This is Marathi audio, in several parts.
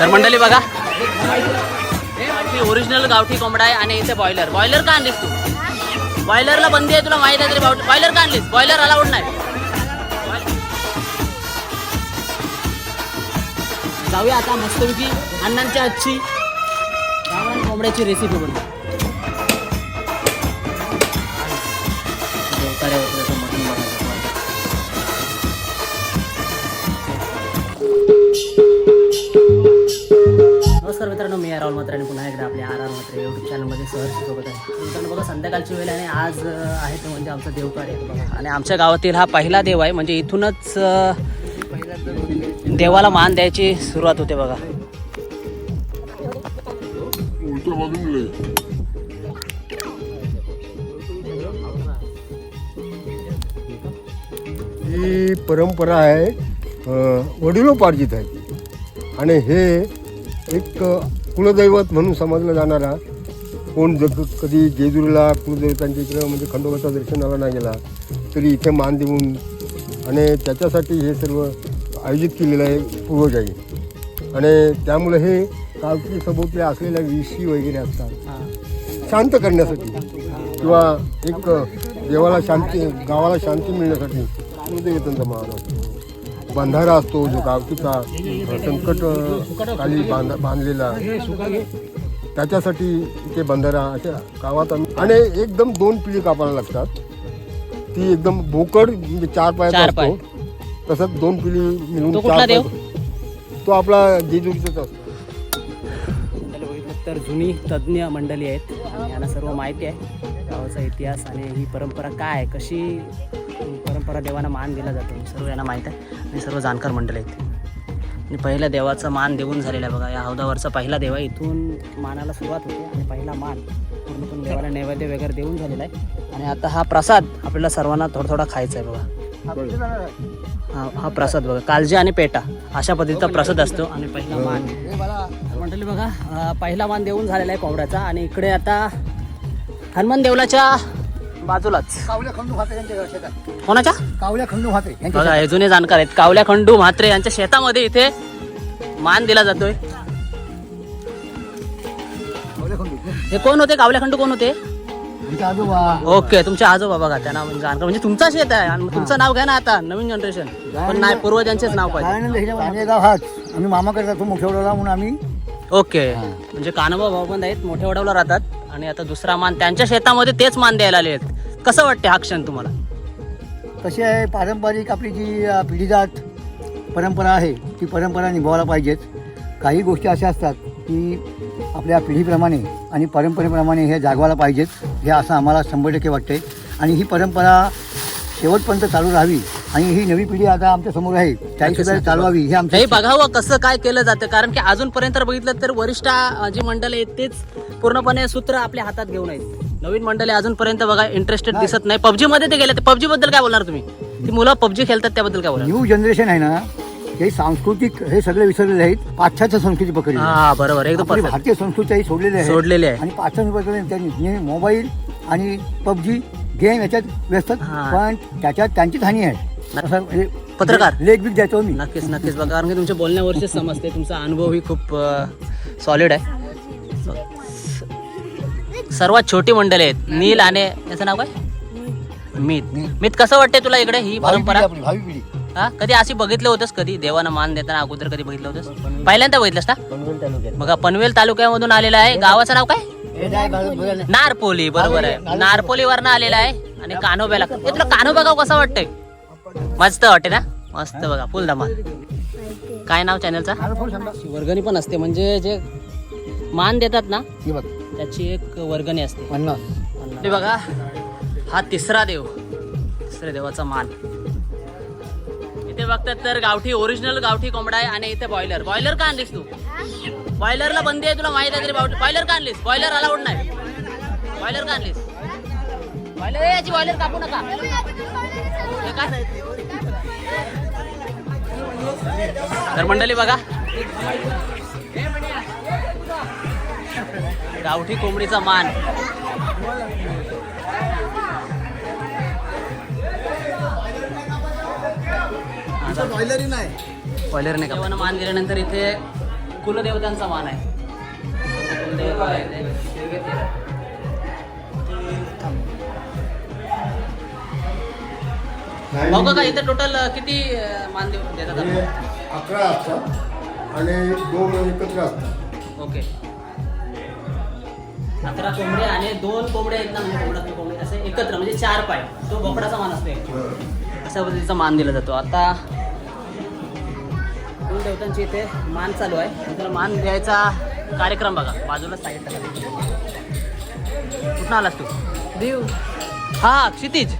तर मंडळी बघा. ही ओरिजिनल गावठी कोंबडा आहे आणि इथे बॉयलर बॉयलर का आणलीस तू? बॉयलरला बंदी आहे तुला माहीत आहे तरी बॉयलर का आणलीस? बॉयलर अलाउड नाही. जाऊया आता मस्तपैकी अण्णांच्या आजची कोंबड्याची रेसिपी बनवू. नमस्कार मित्रांनो मी राहुल मात्र आणि पुन्हा एकदा आपल्या आर आर मात्र यूट्यूब चॅनलमध्ये सहर्ष सोबत आहे. मित्रांनो बघा संध्याकाळची वेळ आणि आज आहे ते म्हणजे आमचा देवकार्य आहे बघा. आणि आमच्या गावातील हा पहिला देव आहे म्हणजे इथूनच देवाला मान द्यायची सुरुवात होते बघा. ही परंपरा आहे वडिलोपार्जित आहे. आणि हे एक कुलदैवत म्हणून समजलं जाणारा कोण जग कधी जेजुरीला कुलदैवतांच्या इकडं म्हणजे खंडोबाच्या दर्शनाला नाही गेला तरी इथे मान देऊन आणि त्याच्यासाठी हे सर्व आयोजित केलेलं आहे पूर्वजांनी आणि त्यामुळे हे कावकी सभोवती असलेल्या विशी वगैरे असतात. शांत करण्यासाठी किंवा एक देवाला शांती गावाला शांती मिळण्यासाठी कुलदेवतांचा असतो बंधारा असतो जो गावकीचा संकट खाली बांध बांधलेला. त्याच्यासाठी ते बंधारा अशा गावात आम्ही आणि एकदम दोन पिढी कापायला लागतात. ती एकदम बोकड म्हणजे चार पायाचा चार पाय. असतो तसंच दोन पिढी मिळून तो कुठला चार देव? तो आपला जेजुरीचाच असतो. बघितलं तर जुनी तज्ज्ञ मंडळी आहेत. आणि यांना सर्व माहिती आहे. गावाचा इतिहास आणि ही परंपरा काय आहे? कशी परंपरा देवांना मान दिला जातो? सर्व यांना माहीत आहे. आणि सर्व जाणकार मंडळ आहेत. आणि पहिल्या देवाचा मान देऊन झालेला आहे बघा. या हौदावरचा पहिला देव आहे. इथून मानाला सुरुवात होते. आणि पहिला मान पूर्णपणे देवाला नैवेद्य वगैरे देऊन झालेला आहे. आणि आता हा प्रसाद आपल्याला सर्वांना थोडा थोडा खायचा आहे बघा. हा हा प्रसाद बघा. कालजी आणि पेटा अशा पद्धतीचा प्रसाद असतो. आणि पहिला मान. मंडळी बघा पहिला मान देऊन झालेला आहे कोंबड्याचा. आणि इकडे आता हनुमान देवलाच्या बाजूलाच. कावल्या खंडू म्हात्रे यांच्या शेतात. कोणाच्या? कावल्या खंडू म्हात्रे यांच्या बघा हे जुने जाणकार आहेत. कावल्या खंडू म्हात्रे यांच्या शेतामध्ये इथे मान दिला जातोय. कावल्या खंडू. हे कोण होते? कावल्या खंडू कोण होते? आजोबा. ओके तुमचे आजोबा बघा त्यांना म्हणजे जाणकार. म्हणजे तुमचा शेत आहे आणि तुमचं नाव घ्या ना आता नवीन जनरेशन. पण नाही पूर्वजांचेच नाव पाहिजे. गाव हाच आम्ही मोठेवड्याला म्हणून आम्ही. ओके. म्हणजे कानोबा भाऊबंद आहेत मोठ्या वडावला राहतात. आणि आता दुसरा मान त्यांच्या शेतामध्ये तेच मान द्यायला आले आहेत. कसं वाटते हा क्षण तुम्हाला? कशी आहे पारंपरिक आपली जी पिढीजात परंपरा आहे ती परंपरा निभावायला पाहिजेत. काही गोष्टी अशा असतात की आपल्या पिढीप्रमाणे आणि परंपरेप्रमाणे हे जागवायला पाहिजेत. हे असं आम्हाला शंभर टक्के वाटते आणि ही परंपरा शेवटपर्यंत चालू राहावी आणि ही नवी पिढी आता आमच्यासमोर आहे. त्याही सुद्धा चालवावी हे आमचे हे बघावं कसं काय केलं जातं कारण की अजूनपर्यंत बघितलं तर वरिष्ठ जी मंडळ आहेत तेच पूर्णपणे सूत्र आपल्या हातात घेऊन आहेत. नवीन मंडळी अजूनपर्यंत बघा इंटरेस्टेड दिसत नाही. पबजी मध्ये ते गेले ते पबजी बद्दल काय बोलणार तुम्ही? ती मुलं पबजी खेळतात त्याबद्दल काय बोलणार? न्यू जनरेशन आहे ना हे सांस्कृतिक हे सगळे विसरलेले आहेत. पाश्चात्य संस्कृती पकडली हा बरोबर एकदम. भारतीय संस्कृती सोडलेली आहे. सोडलेली आहे. आणि पाश्चात्य पकडले त्यांनी मोबाईल आणि पबजी गेम याच्यात व्यस्त. पण त्याच्यात त्यांचीच हानी आहे. असं म्हणजे पत्रकार. लेख बिक द्यायचो मी नक्कीच नक्कीच. बघा कारण की तुमच्या बोलण्यावरतीच समजते. तुमचा अनुभव ही खूप सॉलिड आहे. सर्वात छोटी मंडळी आहेत. नील आणि याचं नाव काय? मीत. मीत कसं वाटते तुला इकडे ही परंपरा? आपली भावी पिढी. हा? कधी अशी बघितलं होतंस कधी? देवानं मान देताना अगोदर कधी बघितलं होतंस? पहिल्यांदा बघितलंस ना? बघा पनवेल तालुक्यामधून आलेला आहे. गावाचं नाव काय? नारपोली बरोबर आहे. नारपोलीवरनं आलेला आहे आणि कान्होब्याला. हे तुला कान्होबा गाव कसं वाटतंय? मस्त वाटते ना? मस्त बघा फुल धमाल. काय नाव चॅनलचा वर्गणी पण असते म्हणजे जे मान देतात ना ही बघ. त्याची एक वर्गणी असते. ते बघा हा तिसरा देव. तिसऱ्या देवाचा मान. इथे बघतात तर गावठी ओरिजिनल गावठी कोंबडा आहे आणि इथे बॉयलर बॉयलर का आणलीस तू? बॉयलरला बंदी आहे तुला माहीत आहे तरी बॉयलर का आणलीस? बॉयलर अलाउड नाही. बॉयलर का आणलीस? बॉयलर याची बॉयलर कापू नका. हे? तर मंडळी बघा. गावठी कोंबडीचा मान. बॉयलरी नाही. का? मान दिल्यानंतर इथे कुलदेवतांचा मान आहे. कुलदेवता आहे ते. बघा का इथे टोटल किती अं, मान देऊ देतात आपण? अकरा असतात आणि दोन एकत्र असतात. ओके. अकरा कोंबडे आणि दोन कोंबडे आहेत ना म्हणजे कोंबडा कोंबडे असे एकत्र म्हणजे चार पाय. तो बोकडाचा मान असतो एक. अशा पद्धतीचा मान दिला जातो. आता कुलदेवतांची इथे मान चालू आहे. तर मान द्यायचा कार्यक्रम बघा. बाजूला साईड कुठं आलास तू? देव हा क्षितिज.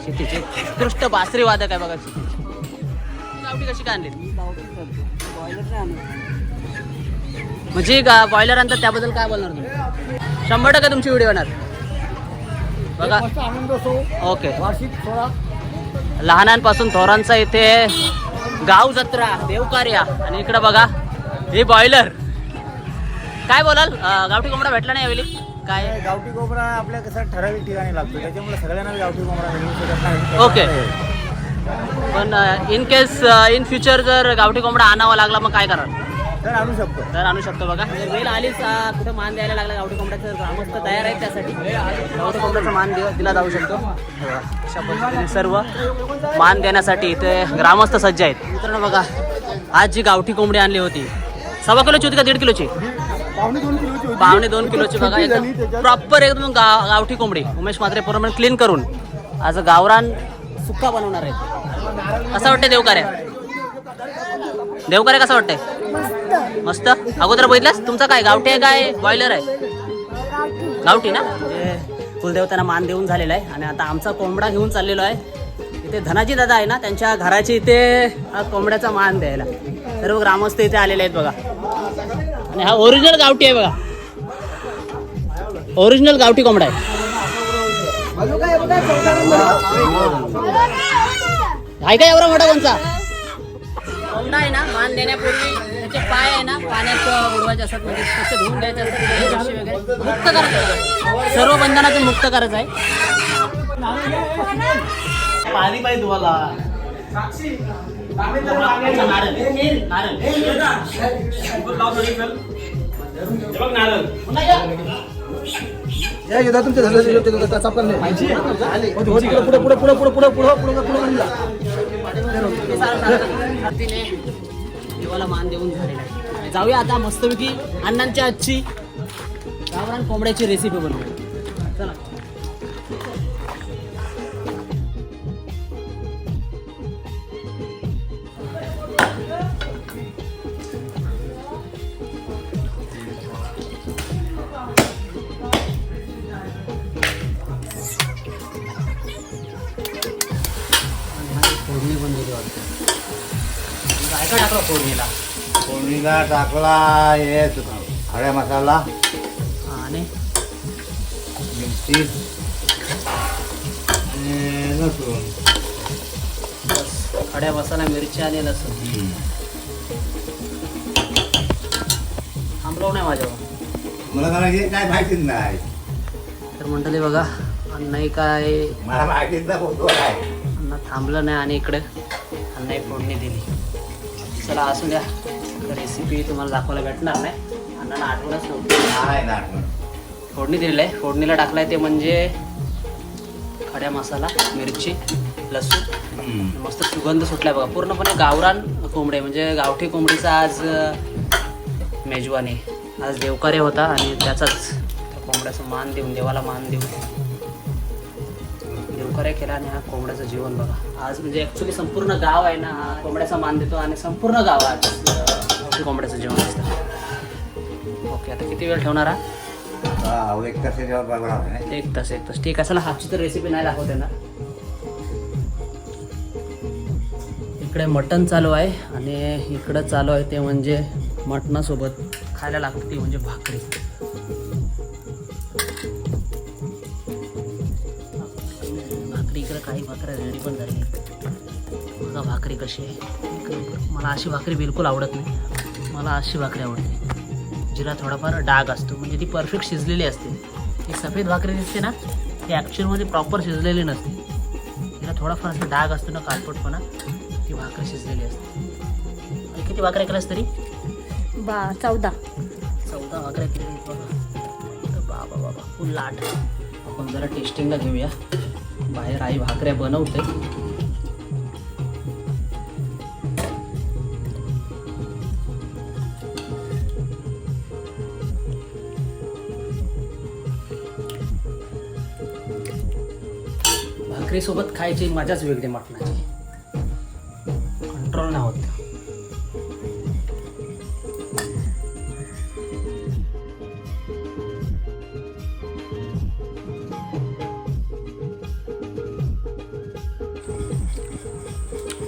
क्षितिज उत्कृष्ट बासरी वादक आहे बघा. क्षितिज गावठी कशी काय आणली म्हणजे का बॉयलर आणतात त्याबद्दल काय बोलणार तुम्ही? शंभर टक्के तुमची व्हिडिओ येणार. बघा. मस्त आनंद असो. ओके. वार्षिक सोहळा. लहानांपासून थोरांचा इथे गाव जत्रा देवकार्या आणि इकडे बघा हे बॉयलर काय बोलाल? गावठी कोंबडा भेटला नाही यावेळी? काय? गावठी कोंबडा आपल्या कसं ठराविक ठिकाणी लागतो. त्याच्यामुळे सगळ्यांना गावठी कोंबडा मिळू शकत नाही ओके. पण इन केस इन फ्युचर जर गावठी कोंबडा आणावा लागला मग काय कराल? तर आणू शकतो. तर आणू शकतो बघा. वेळ आलीच कुठं मान द्यायला लागला गावठी कोंबड्याचं ग्रामस्थ तयार आहेत त्यासाठी. गावठी कोंबड्याचा मान दिला दिला जाऊ शकतो. अशा पद्धतीने सर्व मान देण्यासाठी इथे ग्रामस्थ सज्ज आहेत. मित्रांनो बघा आज जी गावठी कोंबडी आणली होती सव्वा किलोची होती का दीड किलोची? पावणे दोन किलोची बघा एकदम. प्रॉपर एकदम गा गावठी कोंबडी. उमेश मात्रे पूर्ण क्लीन करून. आज गावरान सुक्का बनवणार आहे. कसं वाटतंय देवकार्या? देवकार्या कसं वाटतंय? मस्त. अगोदर बघितलंस? तुमचा काय गावठी आहे काय बॉयलर आहे? गावठी ना? कुलदेवतांना मान देऊन झालेला आहे. आणि आता आमचा कोंबडा घेऊन चाललेलो आहे. इथे धनाजी दादा आहे ना त्यांच्या घराची इथे हा कोंबड्याचा मान द्यायला. सर्व ग्रामस्थ इथे आलेले आहेत बघा. आणि हा ओरिजिनल गावठी आहे बघा. ओरिजिनल गावठी कोंबडा आहे. आहे का एवढा मोठा कोणचा? कोंबडा आहे ना मान देण्यापूर्वी त्याचे पाय आहे ना पाण्यात उडवायचे असतात म्हणजे धुवून असतात हे वगैरे. मुक्त करायचं सर्व बंधनातून मुक्त करायचं आहे. पाणी पाहिजे तुम्हाला. या. युद्धात तुमच्या झालं आपण नाही पुढे पुढे पुढे पुढे पुढे पुढे पुढे पुढे देवाला मान देऊन झालेला आहे. जाऊया आता मस्तपैकी अण्णांच्या आजची गावरान कोंबड्याची रेसिपी बनवूया फोडणीला टाकला हे हळ्या मसाला. आणि? मिरची. लसूण. खड्या मसाला मिरची आणि लसूण. थांबलो नाही माझ्यावर. मला मला काय माहितीच नाही. तर मंडळी बघा अण्णाही काय? मला माहितीच नाही फोटो आहे थांबलं नाही आणि इकडे अण्णाही फोडणी दिली. चला असू द्या. रेसिपी तुम्हाला दाखवायला भेटणार नाही. अण्णांना आठवणच नव्हती. फोडणी दिलेलं आहे. फोडणीला टाकलाय ते म्हणजे खड्या मसाला मिरची लसूण. मस्त सुगंध सुटलाय बघा. पूर्णपणे गावरान कोंबडे म्हणजे गावठी कोंबडीचा आज मेजवानी. आज देवकार्य होता आणि त्याचाच त्या कोंबड्याचा मान देऊन देवाला मान देऊन देवकार्य केला आणि हा कोंबड्याचं जीवन बघा. आज म्हणजे ॲक्च्युली संपूर्ण गाव आहे ना हा कोंबड्याचा मान देतो आणि संपूर्ण गाव आज गावठी कोंबड्याचं जेवण असतं. ओके आता किती वेळ ठेवणार हा? एक तास. एक तास एक तास. ठीक आहे चला हाची तर रेसिपी नाही दाखवते ना. इकडे मटण चालू आहे आणि इकडं चालू आहे ते म्हणजे मटणासोबत खायला लागते ती म्हणजे भाकरी. भाकरी इकडे काही भाकऱ्या रेडी पण झाली बघा भाकरी कशी आहे. मला अशी भाकरी बिलकुल आवडत नाही. मला अशी भाकरी आवडते. जिला थोडाफार डाग असतो म्हणजे ती परफेक्ट शिजलेली असते. ती सफेद भाकरी दिसते ना ती ॲक्च्युअलमध्ये प्रॉपर शिजलेली नसते. तिला थोडाफार असं डाग असतो ना कालपटपणा ती भाकरी शिजलेली असते. आणि किती भाकऱ्या केल्यास तरी? बा चौदा. चौदा भाकऱ्या केल्या बाबा बाबा फुल लाट. आपण जरा टेस्टिंगला घेऊया. बाहेर आई भाकऱ्या बनवते. भाकरीसोबत खायची मजाच वेगळी मटणाची. कंट्रोल नाही होत.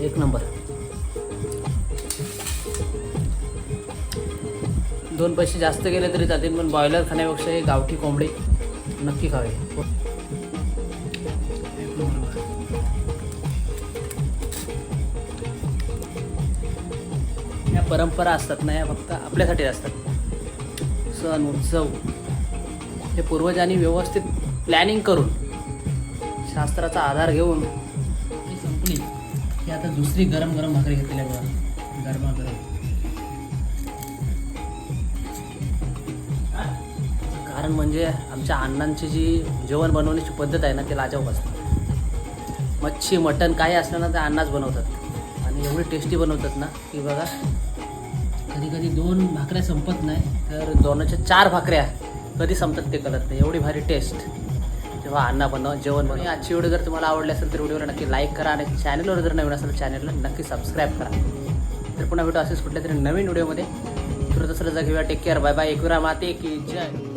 एक नंबर. दोन पैसे जास्त गेले तरी चालतील पण बॉयलर खाण्यापेक्षा हे गावठी कोंबडी नक्की खावे. ह्या परंपरा असतात ना या फक्त आपल्यासाठी असतात. सण उत्सव हे पूर्वजांनी व्यवस्थित प्लॅनिंग करून शास्त्राचा आधार घेऊन ती संपली. की आता दुसरी गरम गरम भाकरी घेतलेली गरम गरमागरम. कारण म्हणजे आमच्या अण्णांची जी जेवण बनवण्याची पद्धत आहे ना ते लाजवाब असते. मच्छी मटण काही असलं ना ते अण्णाच बनवतात. आणि एवढी टेस्टी बनवतात ना की बघा कधी कधी दोन भाकऱ्या संपत नाही तर दोनाच्या चार भाकऱ्या कधी संपतात ते कळत नाही. एवढी भारी टेस्ट तेव्हा अन्न बनव जेवण बनव. आजची व्हिडिओ जर तुम्हाला आवडली असेल तर व्हिडिओला नक्की लाईक करा आणि चॅनलवर जर नवीन असेल चॅनलला नक्की सबस्क्राईब करा. तर पुन्हा भेटू असेच कुठल्या तरी नवीन व्हिडिओमध्ये तुला तसं जा घेऊया. Take care bye bye Ekvira माते की जय.